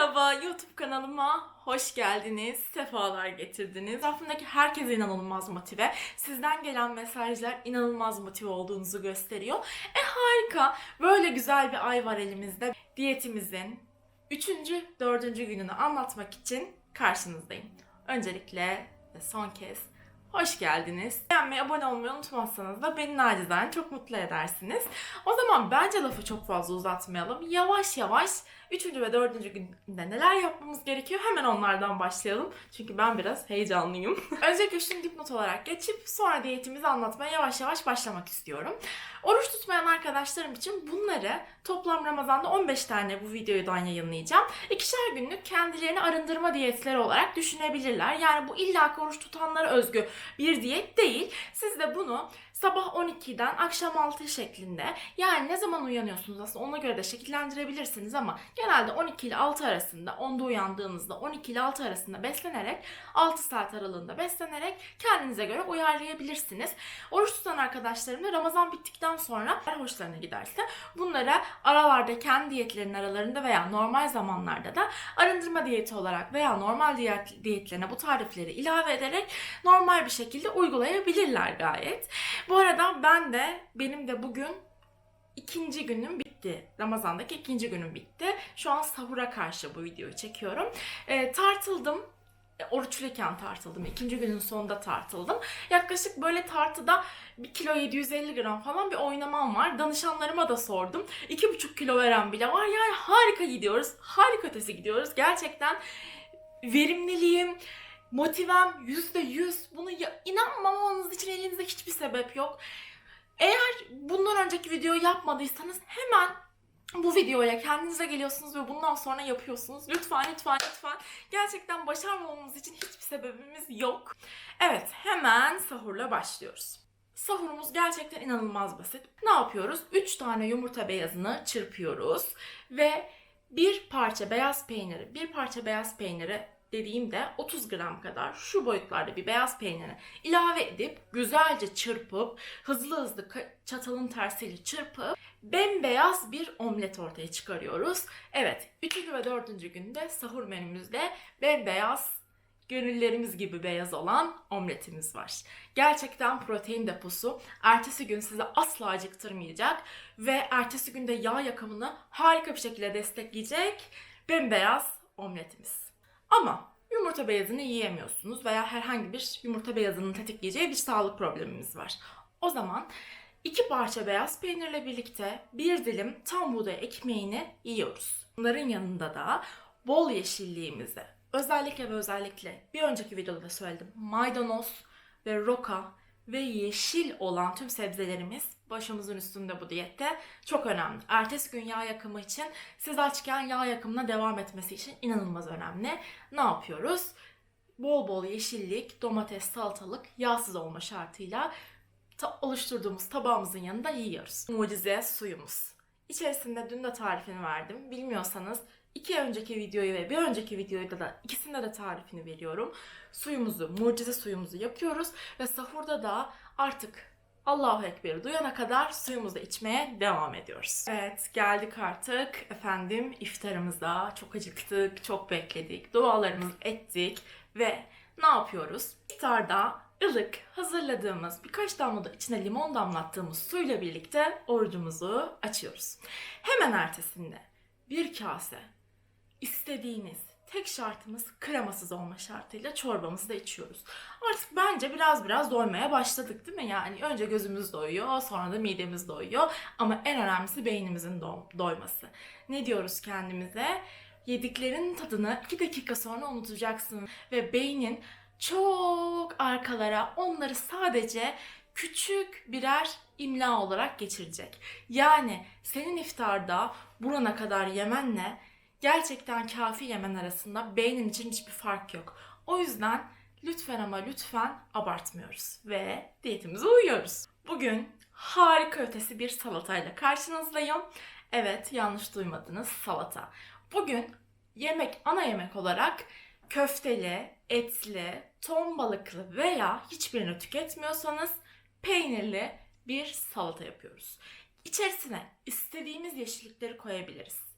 Merhaba YouTube kanalıma hoş geldiniz, sefalar getirdiniz. Etrafımdaki herkes inanılmaz motive. Sizden gelen mesajlar inanılmaz motive olduğunuzu gösteriyor. E harika, böyle güzel bir ay var elimizde. Diyetimizin 3. 4. gününü anlatmak için karşınızdayım. Öncelikle ve son kez hoş geldiniz. Beğenmeyi, abone olmayı unutmazsanız da beni nacizane çok mutlu edersiniz. O zaman bence lafı çok fazla uzatmayalım. Yavaş yavaş 3. ve 4. günde neler yapmamız gerekiyor hemen onlardan başlayalım. Çünkü ben biraz heyecanlıyım. Öncelikle şunu dipnot olarak geçip sonra diyetimizi anlatmaya yavaş yavaş başlamak istiyorum. Oruç tutmayan arkadaşlarım için bunları toplam Ramazan'da 15 tane bu videodan yayınlayacağım. İkişer günlük kendilerini arındırma diyetleri olarak düşünebilirler. Yani bu illa oruç tutanlara özgü bir diyet değil. Siz de bunu sabah 12'den akşam 6 şeklinde yani ne zaman uyanıyorsunuz aslında ona göre de şekillendirebilirsiniz ama genelde 12 ile 6 arasında 10'da uyandığınızda 12 ile 6 arasında beslenerek 6 saat aralığında beslenerek kendinize göre uyarlayabilirsiniz. Oruç tutan arkadaşlarım da Ramazan bittikten sonra eğer hoşlarına giderse bunlara aralarda kendi diyetlerinin aralarında veya normal zamanlarda da arındırma diyeti olarak veya normal diyet, diyetlerine bu tarifleri ilave ederek normal bir şekilde uygulayabilirler gayet. Bu arada ben de benim de bugün ikinci günüm bitti. Ramazan'daki ikinci günüm bitti. Şu an sahura karşı bu videoyu çekiyorum. Ee, tartıldım. E, Oruçluyken tartıldım. İkinci günün sonunda tartıldım. Yaklaşık böyle tartıda 1 kilo 750 gram falan bir oynamam var. Danışanlarıma da sordum. 2,5 kilo veren bile var. Yani harika gidiyoruz. Harika ötesi gidiyoruz. Gerçekten verimliliğim, motivem %100. Bunu ya, inanmamanız için elinizde hiçbir sebep yok. Eğer bundan önceki videoyu yapmadıysanız hemen bu videoya kendinize geliyorsunuz ve bundan sonra yapıyorsunuz. Lütfen lütfen lütfen. Gerçekten başarmamamız için hiçbir sebebimiz yok. Evet hemen sahurla başlıyoruz. Sahurumuz gerçekten inanılmaz basit. Ne yapıyoruz? 3 tane yumurta beyazını çırpıyoruz ve bir parça beyaz peyniri, bir parça beyaz peyniri dediğimde 30 gram kadar şu boyutlarda bir beyaz peyniri ilave edip güzelce çırpıp hızlı hızlı çatalın tersiyle çırpıp bembeyaz bir omlet ortaya çıkarıyoruz. Evet 3. ve 4. günde sahur menümüzde bembeyaz gönüllerimiz gibi beyaz olan omletimiz var. Gerçekten protein deposu. Ertesi gün sizi asla acıktırmayacak ve ertesi günde yağ yakımını harika bir şekilde destekleyecek bembeyaz omletimiz. Ama yumurta beyazını yiyemiyorsunuz veya herhangi bir yumurta beyazının tetikleyeceği bir sağlık problemimiz var. O zaman iki parça beyaz peynirle birlikte bir dilim tam buğday ekmeğini yiyoruz. Bunların yanında da bol yeşilliğimizi özellikle ve özellikle bir önceki videoda da söyledim. Maydanoz ve roka ve yeşil olan tüm sebzelerimiz başımızın üstünde bu diyette çok önemli. Ertesi gün yağ yakımı için siz açken yağ yakımına devam etmesi için inanılmaz önemli. Ne yapıyoruz? Bol bol yeşillik, domates, salatalık, yağsız olma şartıyla ta- oluşturduğumuz tabağımızın yanında yiyoruz. Mucize suyumuz. İçerisinde dün de tarifini verdim. Bilmiyorsanız iki önceki videoyu ve bir önceki videoyu da ikisinde de tarifini veriyorum. Suyumuzu, mucize suyumuzu yapıyoruz ve sahurda da artık Allahu Ekber'i duyana kadar suyumuzu içmeye devam ediyoruz. Evet geldik artık efendim iftarımıza. Çok acıktık, çok bekledik, dualarımızı ettik ve ne yapıyoruz? İftarda ılık hazırladığımız birkaç damla da içine limon damlattığımız suyla birlikte orucumuzu açıyoruz. Hemen ertesinde bir kase istediğiniz tek şartımız kremasız olma şartıyla çorbamızı da içiyoruz. Artık bence biraz biraz doymaya başladık değil mi? Yani önce gözümüz doyuyor, sonra da midemiz doyuyor. Ama en önemlisi beynimizin do- doyması. Ne diyoruz kendimize? Yediklerin tadını 2 dakika sonra unutacaksın ve beynin çok arkalara onları sadece küçük birer imla olarak geçirecek. Yani senin iftarda burana kadar yemenle gerçekten kafi yemen arasında beynin için hiçbir fark yok. O yüzden lütfen ama lütfen abartmıyoruz ve diyetimize uyuyoruz. Bugün harika ötesi bir salatayla karşınızdayım. Evet yanlış duymadınız salata. Bugün yemek ana yemek olarak köfteli, etli, ton balıklı veya hiçbirini tüketmiyorsanız peynirli bir salata yapıyoruz. İçerisine istediğimiz yeşillikleri koyabiliriz.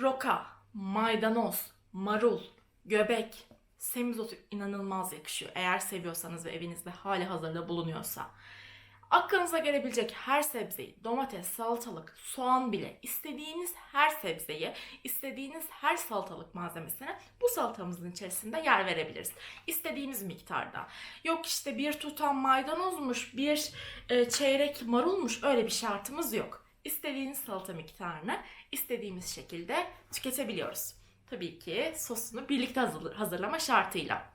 Roka, maydanoz, marul, göbek, semizotu inanılmaz yakışıyor. Eğer seviyorsanız ve evinizde hali hazırda bulunuyorsa. Aklınıza gelebilecek her sebzeyi, domates, salatalık, soğan bile istediğiniz her sebzeyi, istediğiniz her salatalık malzemesine bu salatamızın içerisinde yer verebiliriz. İstediğimiz miktarda. Yok işte bir tutam maydanozmuş, bir e, çeyrek marulmuş öyle bir şartımız yok. İstediğiniz salata miktarını istediğimiz şekilde tüketebiliyoruz. Tabii ki sosunu birlikte hazır- hazırlama şartıyla.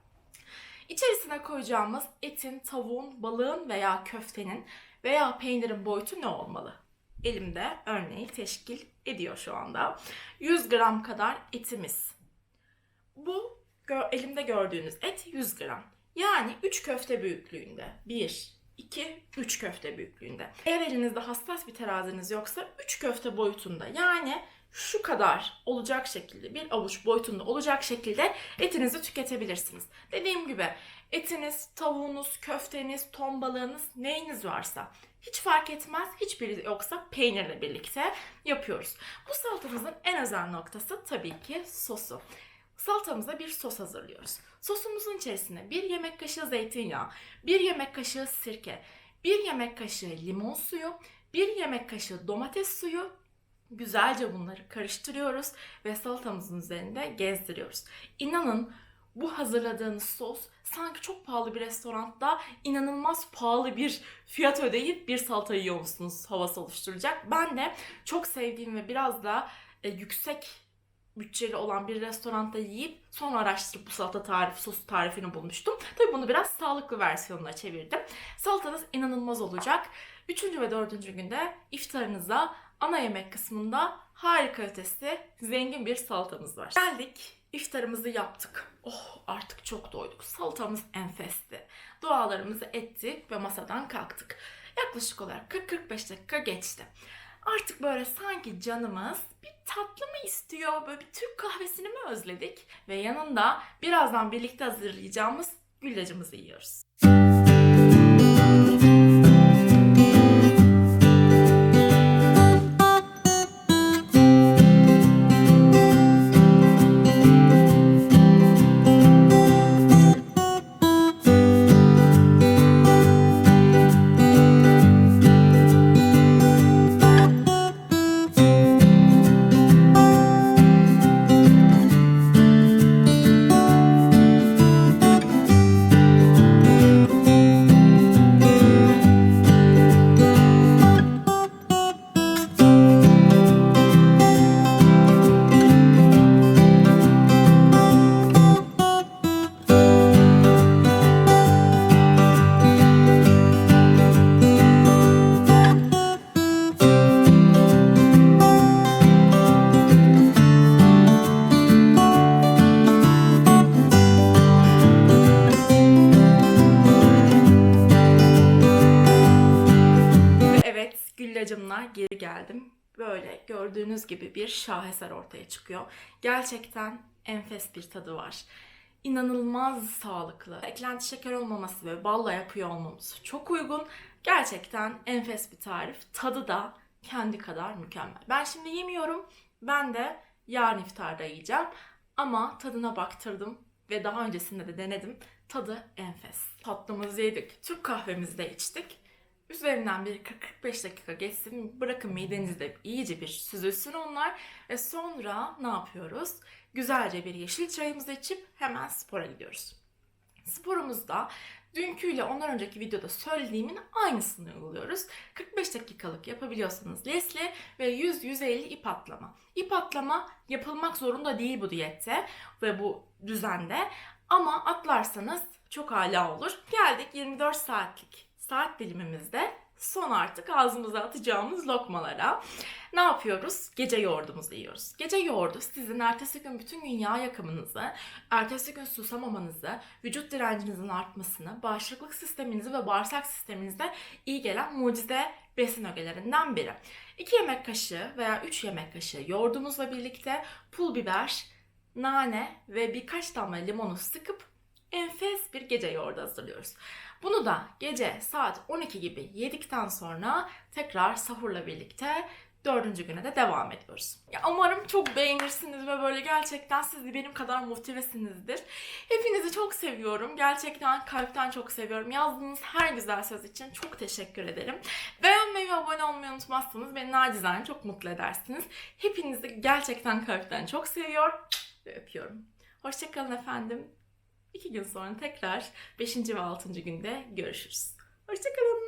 İçerisine koyacağımız etin, tavuğun, balığın veya köftenin veya peynirin boyutu ne olmalı? Elimde örneği teşkil ediyor şu anda. 100 gram kadar etimiz. Bu elimde gördüğünüz et 100 gram. Yani 3 köfte büyüklüğünde. 1, 2, 3 köfte büyüklüğünde. Eğer elinizde hassas bir teraziniz yoksa 3 köfte boyutunda yani şu kadar olacak şekilde bir avuç boyutunda olacak şekilde etinizi tüketebilirsiniz. Dediğim gibi etiniz, tavuğunuz, köfteniz, ton balığınız neyiniz varsa hiç fark etmez. Hiçbiri yoksa peynirle birlikte yapıyoruz. Bu salatamızın en özel noktası tabii ki sosu. Salatamıza bir sos hazırlıyoruz. Sosumuzun içerisine bir yemek kaşığı zeytinyağı, bir yemek kaşığı sirke, bir yemek kaşığı limon suyu, bir yemek kaşığı domates suyu, güzelce bunları karıştırıyoruz ve salatamızın üzerinde gezdiriyoruz. İnanın bu hazırladığınız sos sanki çok pahalı bir restoranda inanılmaz pahalı bir fiyat ödeyip bir salata yiyormuşsunuz havası oluşturacak. Ben de çok sevdiğim ve biraz da e, yüksek bütçeli olan bir restoranda yiyip sonra araştırıp bu salata tarifi, sos tarifini bulmuştum. Tabii bunu biraz sağlıklı versiyonuna çevirdim. Salatanız inanılmaz olacak. Üçüncü ve dördüncü günde iftarınıza ana yemek kısmında harika ötesi zengin bir salatamız var. Geldik iftarımızı yaptık. Oh artık çok doyduk. Salatamız enfesti. Dualarımızı ettik ve masadan kalktık. Yaklaşık olarak 40-45 dakika geçti. Artık böyle sanki canımız bir tatlı mı istiyor? Böyle bir Türk kahvesini mi özledik? Ve yanında birazdan birlikte hazırlayacağımız güllacımızı yiyoruz. Ve Böyle gördüğünüz gibi bir şaheser ortaya çıkıyor. Gerçekten enfes bir tadı var. İnanılmaz sağlıklı. Eklenti şeker olmaması ve balla yapıyor olmamız çok uygun. Gerçekten enfes bir tarif. Tadı da kendi kadar mükemmel. Ben şimdi yemiyorum. Ben de yarın iftarda yiyeceğim. Ama tadına baktırdım ve daha öncesinde de denedim. Tadı enfes. Tatlımızı yedik. Türk kahvemizi de içtik. Üzerinden bir 40-45 dakika geçsin. Bırakın midenizde iyice bir süzülsün onlar. Ve sonra ne yapıyoruz? Güzelce bir yeşil çayımızı içip hemen spora gidiyoruz. Sporumuzda dünküyle ondan önceki videoda söylediğimin aynısını uyguluyoruz. 45 dakikalık yapabiliyorsanız Leslie ve 100-150 ip atlama. İp atlama yapılmak zorunda değil bu diyette ve bu düzende ama atlarsanız çok hala olur. Geldik 24 saatlik saat dilimimizde son artık ağzımıza atacağımız lokmalara. Ne yapıyoruz? Gece yoğurdumuzu yiyoruz. Gece yoğurdu sizin ertesi gün bütün gün yağ yakımınızı, ertesi gün susamamanızı, vücut direncinizin artmasını, bağışıklık sisteminizi ve bağırsak sisteminize iyi gelen mucize besin ögelerinden biri. 2 yemek kaşığı veya 3 yemek kaşığı yoğurdumuzla birlikte pul biber, nane ve birkaç damla limonu sıkıp enfes bir gece yoğurdu hazırlıyoruz. Bunu da gece saat 12 gibi yedikten sonra tekrar sahurla birlikte Dördüncü güne de devam ediyoruz. Ya umarım çok beğenirsiniz ve böyle gerçekten siz de benim kadar motivesinizdir. Hepinizi çok seviyorum. Gerçekten kalpten çok seviyorum. Yazdığınız her güzel söz için çok teşekkür ederim. Beğenmeyi ve abone olmayı unutmazsanız beni nacizane çok mutlu edersiniz. Hepinizi gerçekten kalpten çok seviyor ve öpüyorum. Hoşçakalın efendim. İki gün sonra tekrar 5. ve 6. günde görüşürüz. Hoşçakalın.